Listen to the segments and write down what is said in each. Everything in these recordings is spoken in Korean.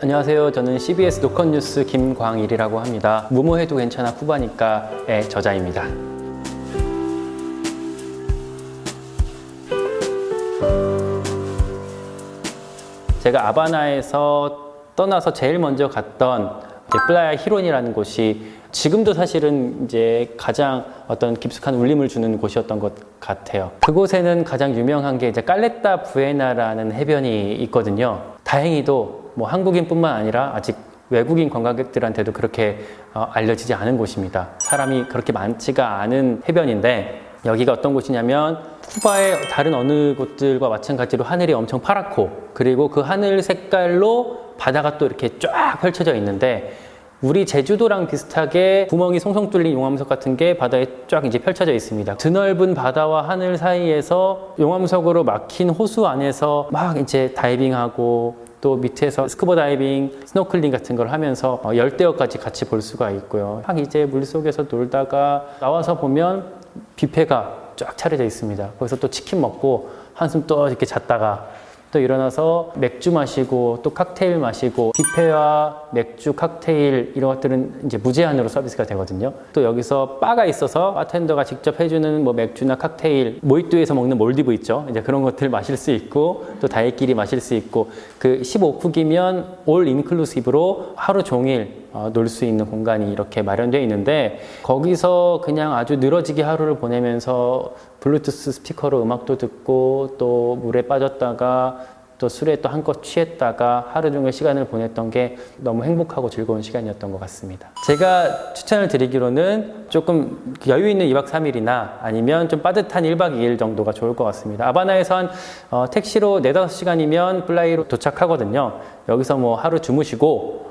안녕하세요. 저는 CBS 노컷뉴스 김광일이라고 합니다. 무모해도 괜찮아 쿠바니까의 저자입니다. 제가 아바나에서 떠나서 제일 먼저 갔던 플라야 히론이라는 곳이 지금도 사실은 이제 가장 어떤 깊숙한 울림을 주는 곳이었던 것 같아요. 그곳에는 가장 유명한 게 이제 깔레타 부에나라는 해변이 있거든요. 다행히도 뭐 한국인뿐만 아니라 아직 외국인 관광객들한테도 그렇게 어, 알려지지 않은 곳입니다. 사람이 그렇게 많지가 않은 해변인데 여기가 어떤 곳이냐면 쿠바의 다른 어느 곳들과 마찬가지로 하늘이 엄청 파랗고 그리고 그 하늘 색깔로 바다가 또 이렇게 쫙 펼쳐져 있는데 우리 제주도랑 비슷하게 구멍이 송송 뚫린 용암석 같은 게 바다에 쫙 이제 펼쳐져 있습니다. 드넓은 바다와 하늘 사이에서 용암석으로 막힌 호수 안에서 막 이제 다이빙하고 또 밑에서 스쿠버 다이빙, 스노클링 같은 걸 하면서 어, 열대어까지 같이 볼 수가 있고요. 막 이제 물속에서 놀다가 나와서 보면 뷔페가 쫙 차려져 있습니다. 거기서 또 치킨 먹고 한숨 또 이렇게 잤다가 또 일어나서 맥주 마시고 또 칵테일 마시고 뷔페와 맥주, 칵테일 이런 것들은 이제 무제한으로 서비스가 되거든요. 또 여기서 바가 있어서 바텐더가 직접 해주는 뭐 맥주나 칵테일, 모히또에서 먹는 몰디브 있죠. 이제 그런 것들 마실 수 있고 또 다이끼리 마실 수 있고 그 15쿡이면 올 인클루시브로 하루 종일 어, 놀 수 있는 공간이 이렇게 마련되어 있는데 거기서 그냥 아주 늘어지게 하루를 보내면서 블루투스 스피커로 음악도 듣고 또 물에 빠졌다가 또 술에 또 한껏 취했다가 하루 종일 시간을 보냈던 게 너무 행복하고 즐거운 시간이었던 것 같습니다. 제가 추천을 드리기로는 조금 여유 있는 2박 3일이나 아니면 좀 빠듯한 1박 2일 정도가 좋을 것 같습니다. 아바나에서 한 어, 택시로 4, 5시간이면 플라이로 도착하거든요. 여기서 뭐 하루 주무시고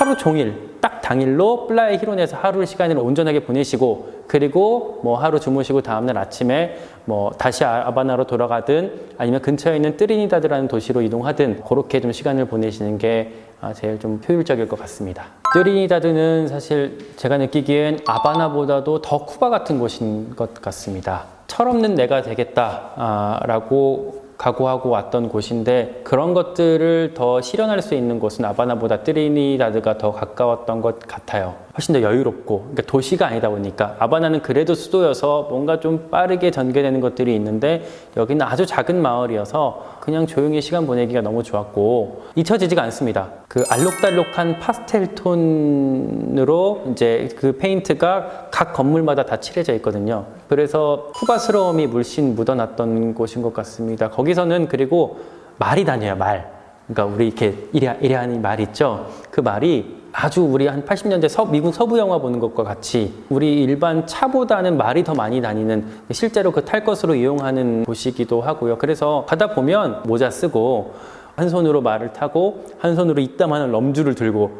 하루 종일 딱 당일로 플라이 히론에서 하루 시간을 온전하게 보내시고 그리고 뭐 하루 주무시고 다음날 아침에 뭐 다시 아- 아바나로 돌아가든 아니면 근처에 있는 뜨리니다드라는 도시로 이동하든 그렇게 좀 시간을 보내시는 게 아, 제일 좀 효율적일 것 같습니다. 뜨리니다드는 사실 제가 느끼기엔 아바나보다도 더 쿠바 같은 곳인 것 같습니다. 철없는 내가 되겠다라고 각오하고 왔던 곳인데 그런 것들을 더 실현할 수 있는 곳은 아바나보다 트리니다드가 더 가까웠던 것 같아요. 훨씬 더 여유롭고 그러니까 도시가 아니다 보니까 아바나는 그래도 수도여서 뭔가 좀 빠르게 전개되는 것들이 있는데 여기는 아주 작은 마을이어서 그냥 조용히 시간 보내기가 너무 좋았고 잊혀지지가 않습니다. 그 알록달록한 파스텔 톤으로 이제 그 페인트가 각 건물마다 다 칠해져 있거든요. 그래서 쿠바스러움이 물씬 묻어났던 곳인 것 같습니다. 거기서는 그리고 말이 다녀요, 말. 그러니까 우리 이렇게 이래, 이래 하는 말 있죠? 그 말이 아주 우리 한 80년대 서, 미국 서부 영화 보는 것과 같이 우리 일반 차보다는 말이 더 많이 다니는 실제로 그 탈 것으로 이용하는 곳이기도 하고요. 그래서 가다 보면 모자 쓰고 한 손으로 말을 타고 한 손으로 이따만한 럼주를 들고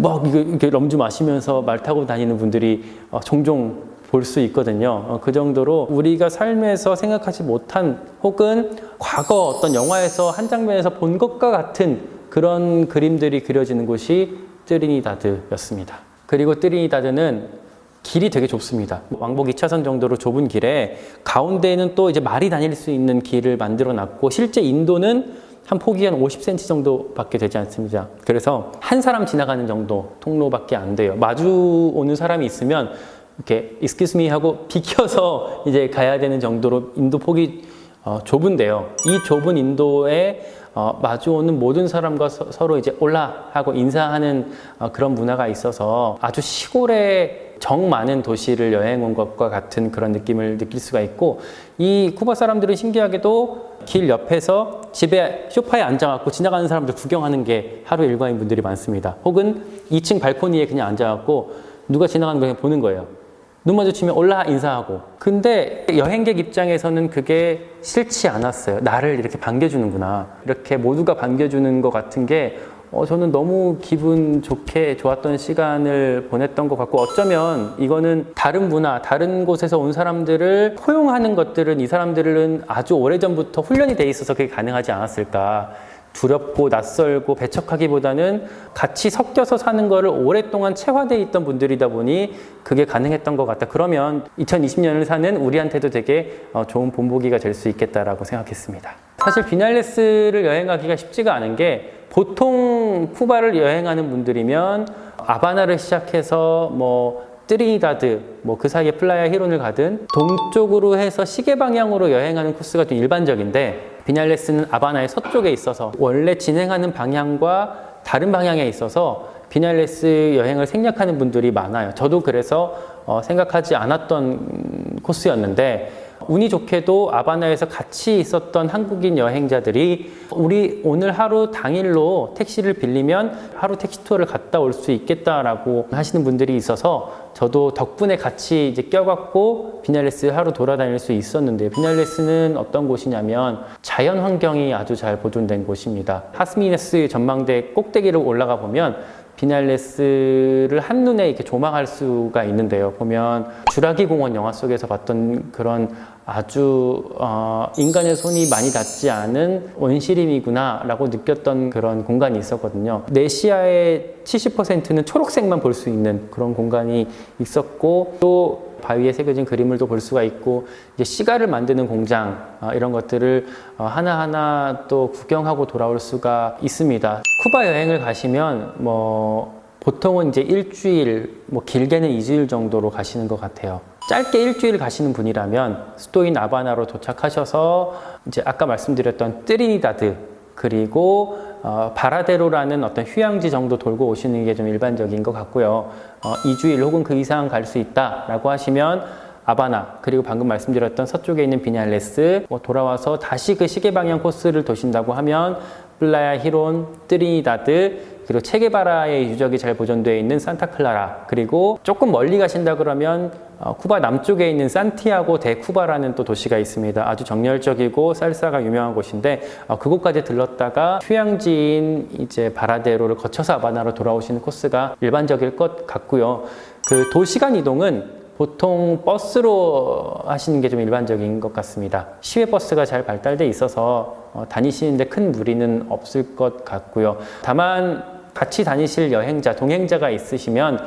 막 이게, 이게 럼주 마시면서 말 타고 다니는 분들이 어, 종종 볼 수 있거든요. 어, 그 정도로 우리가 삶에서 생각하지 못한 혹은 과거 어떤 영화에서 한 장면에서 본 것과 같은 그런 그림들이 그려지는 곳이 트리니다드였습니다. 그리고 트리니다드는 길이 되게 좁습니다. 왕복 2차선 정도로 좁은 길에 가운데에는 또 이제 말이 다닐 수 있는 길을 만들어 놨고 실제 인도는 한 폭이 한 50cm 정도밖에 되지 않습니다. 그래서 한 사람 지나가는 정도 통로밖에 안 돼요. 마주 오는 사람이 있으면 이렇게 excuse me 하고 비켜서 이제 가야 되는 정도로 인도 폭이 어, 좁은데요. 이 좁은 인도에 어, 마주오는 모든 사람과 서, 로 이제 올라 하고 인사하는 어, 그런 문화가 있어서 아주 시골에 정 많은 도시를 여행 온 것과 같은 그런 느낌을 느낄 수가 있고 이 쿠바 사람들은 신기하게도 길 옆에서 집에 소파에 앉아갖고 지나가는 사람들 구경하는 게 하루 일과인 분들이 많습니다. 혹은 2층 발코니에 그냥 앉아갖고 누가 지나가는 거 그냥 보는 거예요. 눈 마주치면 올라 인사하고. 근데 여행객 입장에서는 그게 싫지 않았어요. 나를 이렇게 반겨주는구나. 이렇게 모두가 반겨주는 것 같은 게 어, 저는 너무 기분 좋게 좋았던 시간을 보냈던 것 같고 어쩌면 이거는 다른 문화, 다른 곳에서 온 사람들을 포용하는 것들은 이 사람들은 아주 오래전부터 훈련이 돼 있어서 그게 가능하지 않았을까. 두렵고 낯설고 배척하기보다는 같이 섞여서 사는 거를 오랫동안 체화돼 있던 분들이다 보니 그게 가능했던 것 같다. 그러면 2020년을 사는 우리한테도 되게 어, 좋은 본보기가 될 수 있겠다라고 생각했습니다. 사실 비날레스를 여행하기가 쉽지가 않은 게 보통 쿠바를 여행하는 분들이면 아바나를 시작해서 뭐 트리니다드 뭐 그 사이에 플라야 히론을 가든 동쪽으로 해서 시계 방향으로 여행하는 코스가 좀 일반적인데 비날레스는 아바나의 서쪽에 있어서 원래 진행하는 방향과 다른 방향에 있어서 비날레스 여행을 생략하는 분들이 많아요. 저도 그래서 어, 생각하지 않았던 코스였는데 운이 좋게도 아바나에서 같이 있었던 한국인 여행자들이 우리 오늘 하루 당일로 택시를 빌리면 하루 택시 투어를 갔다 올 수 있겠다라고 하시는 분들이 있어서 저도 덕분에 같이 이제 껴갖고 비날레스 하루 돌아다닐 수 있었는데 비날레스는 어떤 곳이냐면 자연 환경이 아주 잘 보존된 곳입니다. 하스미네스 전망대 꼭대기를 올라가 보면 비날레스를 한눈에 이렇게 조망할 수가 있는데요. 보면 주라기 공원 영화 속에서 봤던 그런 아주 어, 인간의 손이 많이 닿지 않은 원시림이구나라고 느꼈던 그런 공간이 있었거든요. 내 시야의 70%는 초록색만 볼 수 있는 그런 공간이 있었고 또 바위에 새겨진 그림을 또 볼 수가 있고 이제 시가를 만드는 공장 어, 이런 것들을 어, 하나하나 또 구경하고 돌아올 수가 있습니다. 쿠바 여행을 가시면 뭐 보통은 이제 일주일, 뭐 길게는 2주일 정도로 가시는 것 같아요. 짧게 일주일 가시는 분이라면 수도인 아바나로 도착하셔서 이제 아까 말씀드렸던 트리니다드 그리고 어, 바라데로라는 어떤 휴양지 정도 돌고 오시는 게 좀 일반적인 것 같고요. 어, 2주일 혹은 그 이상 갈 수 있다라고 하시면 아바나 그리고 방금 말씀드렸던 서쪽에 있는 비날레스 뭐 돌아와서 다시 그 시계 방향 코스를 도신다고 하면 플라야 히론, 트리니다드 그리고 체게바라의 유적이 잘 보존되어 있는 산타클라라 그리고 조금 멀리 가신다 그러면 어, 쿠바 남쪽에 있는 산티아고 데 쿠바라는 또 도시가 있습니다. 아주 정열적이고 쌀쌀가 유명한 곳인데 어, 그곳까지 들렀다가 휴양지인 이제 바라데로를 거쳐서 아바나로 돌아오시는 코스가 일반적일 것 같고요. 그 도시간 이동은 보통 버스로 하시는 게 좀 일반적인 것 같습니다. 시외 버스가 잘 발달돼 있어서 어, 다니시는데 큰 무리는 없을 것 같고요. 다만 같이 다니실 여행자, 동행자가 있으시면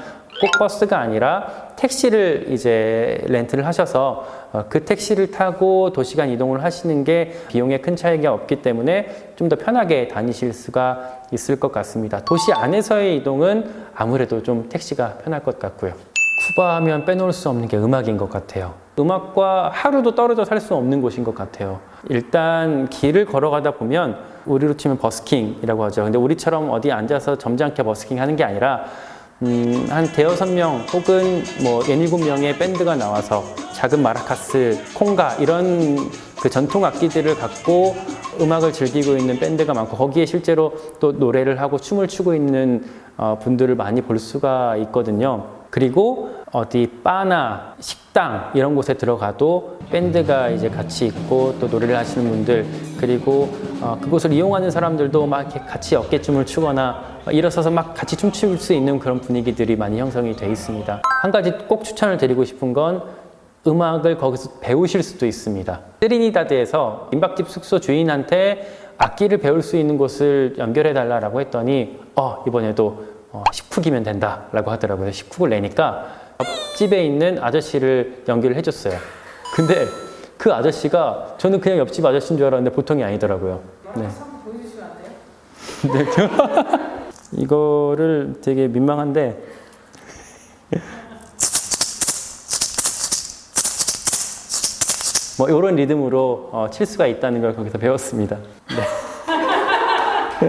꼭 버스가 아니라 택시를 이제 렌트를 하셔서 어, 그 택시를 타고 도시간 이동을 하시는 게 비용에 큰 차이가 없기 때문에 좀 더 편하게 다니실 수가 있을 것 같습니다. 도시 안에서의 이동은 아무래도 좀 택시가 편할 것 같고요. 쿠바 하면 빼놓을 수 없는 게 음악인 것 같아요. 음악과 하루도 떨어져 살 수 없는 곳인 것 같아요. 일단 길을 걸어가다 보면 우리로 치면 버스킹이라고 하죠. 근데 우리처럼 어디 앉아서 점잖게 버스킹 하는 게 아니라 음, 한 대여섯 명 혹은 뭐 예닐곱 명의 밴드가 나와서 작은 마라카스, 콩가 이런 그 전통 악기들을 갖고 음악을 즐기고 있는 밴드가 많고 거기에 실제로 또 노래를 하고 춤을 추고 있는 어, 분들을 많이 볼 수가 있거든요. 그리고 어디 바나 식당 이런 곳에 들어가도 밴드가 이제 같이 있고 또 노래를 하시는 분들 그리고 어, 그곳을 이용하는 사람들도 막 이렇게 같이 어깨춤을 추거나 일어서서 막 같이 춤출 수 있는 그런 분위기들이 많이 형성이 돼 있습니다. 한 가지 꼭 추천을 드리고 싶은 건 음악을 거기서 배우실 수도 있습니다. 트리니다드에서 민박집 숙소 주인한테 악기를 배울 수 있는 곳을 연결해 달라고 했더니 어 이번에도 어, 10쿡이면 된다라고 하더라고요. 10쿡을 내니까 옆집에 있는 아저씨를 연결을 해줬어요. 근데 그 아저씨가 저는 그냥 옆집 아저씨인 줄 알았는데 보통이 아니더라고요. 네. 네. 이거를 되게 민망한데 뭐 이런 리듬으로 어, 칠 수가 있다는 걸 거기서 배웠습니다. 네.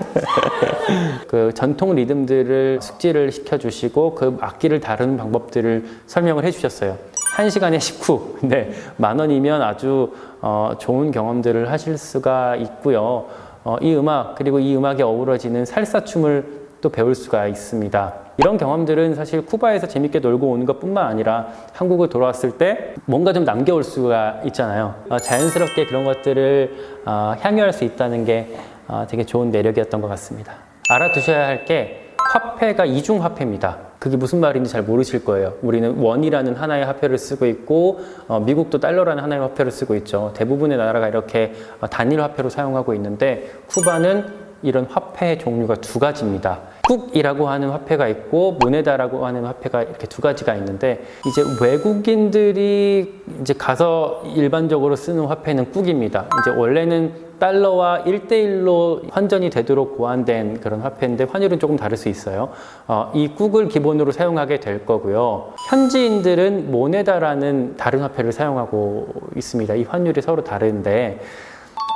그 전통 리듬들을 숙지를 시켜주시고 그 악기를 다루는 방법들을 설명을 해주셨어요. 한 시간에 19. 근데 만 원이면 아주 어, 좋은 경험들을 하실 수가 있고요. 어, 이 음악 그리고 이 음악에 어우러지는 살사 춤을 또 배울 수가 있습니다. 이런 경험들은 사실 쿠바에서 재밌게 놀고 오는 것 뿐만 아니라 한국을 돌아왔을 때 뭔가 좀 남겨올 수가 있잖아요. 어, 자연스럽게 그런 것들을 어, 향유할 수 있다는 게 어, 되게 좋은 매력이었던 것 같습니다. 알아두셔야 할 게 화폐가 이중 화폐입니다. 그게 무슨 말인지 잘 모르실 거예요. 우리는 원이라는 하나의 화폐를 쓰고 있고 어, 미국도 달러라는 하나의 화폐를 쓰고 있죠. 대부분의 나라가 이렇게 어, 단일 화폐로 사용하고 있는데 쿠바는 이런 화폐의 종류가 두 가지입니다. 쿡이라고 하는 화폐가 있고 모네다라고 하는 화폐가 이렇게 두 가지가 있는데 이제 외국인들이 이제 가서 일반적으로 쓰는 화폐는 쿡입니다. 이제 원래는 달러와 1대1로 환전이 되도록 고안된 그런 화폐인데 환율은 조금 다를 수 있어요. 어, 이 꾹을 기본으로 사용하게 될 거고요. 현지인들은 모네다라는 다른 화폐를 사용하고 있습니다. 이 환율이 서로 다른데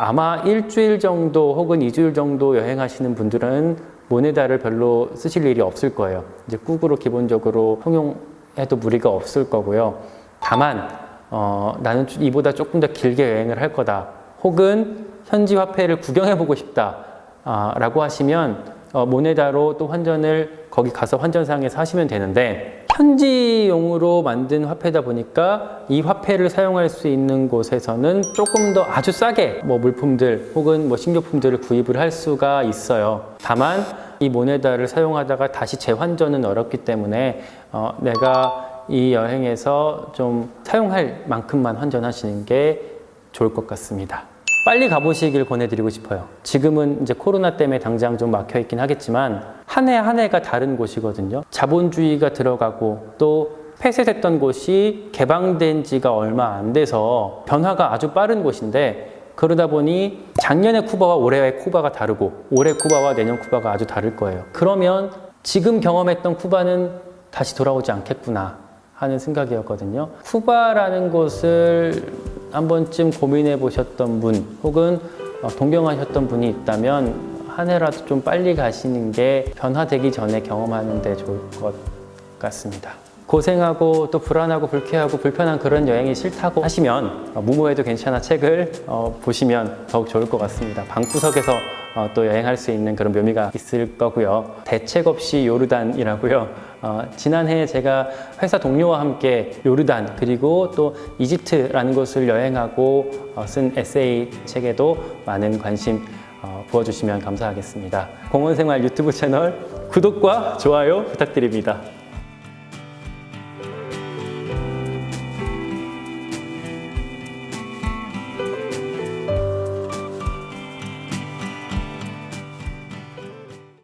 아마 일주일 정도 혹은 이주일 정도 여행하시는 분들은 모네다를 별로 쓰실 일이 없을 거예요. 이제 꾹으로 기본적으로 통용해도 무리가 없을 거고요. 다만 어, 나는 이보다 조금 더 길게 여행을 할 거다. 혹은 현지 화폐를 구경해보고 싶다. 아, 라고 하시면 어, 모네다로 또 환전을 거기 가서 환전상에서 하시면 되는데 현지용으로 만든 화폐다 보니까 이 화폐를 사용할 수 있는 곳에서는 조금 더 아주 싸게 뭐 물품들 혹은 뭐 식료품들을 구입을 할 수가 있어요. 다만 이 모네다를 사용하다가 다시 재환전은 어렵기 때문에 어, 내가 이 여행에서 좀 사용할 만큼만 환전하시는 게 좋을 것 같습니다. 빨리 가보시길 권해드리고 싶어요. 지금은 이제 코로나 때문에 당장 좀 막혀 있긴 하겠지만 한 해 한 해가 다른 곳이거든요. 자본주의가 들어가고 또 폐쇄됐던 곳이 개방된 지가 얼마 안 돼서 변화가 아주 빠른 곳인데 그러다 보니 작년의 쿠바와 올해의 쿠바가 다르고 올해 쿠바와 내년 쿠바가 아주 다를 거예요. 그러면 지금 경험했던 쿠바는 다시 돌아오지 않겠구나 하는 생각이었거든요. 쿠바라는 곳을 한 번쯤 고민해 보셨던 분 혹은 어, 동경하셨던 분이 있다면 한 해라도 좀 빨리 가시는 게 변화되기 전에 경험하는 데 좋을 것 같습니다. 고생하고 또 불안하고 불쾌하고 불편한 그런 여행이 싫다고 하시면 어, 무모해도 괜찮아 책을 어, 보시면 더욱 좋을 것 같습니다. 방구석에서 어, 또 여행할 수 있는 그런 묘미가 있을 거고요. 대책 없이 요르단이라고요. 어, 지난해 제가 회사 동료와 함께 요르단 그리고 또 이집트라는 곳을 여행하고 어, 쓴 에세이 책에도 많은 관심 어, 부어주시면 감사하겠습니다. 공원 생활 유튜브 채널 구독과 좋아요 부탁드립니다.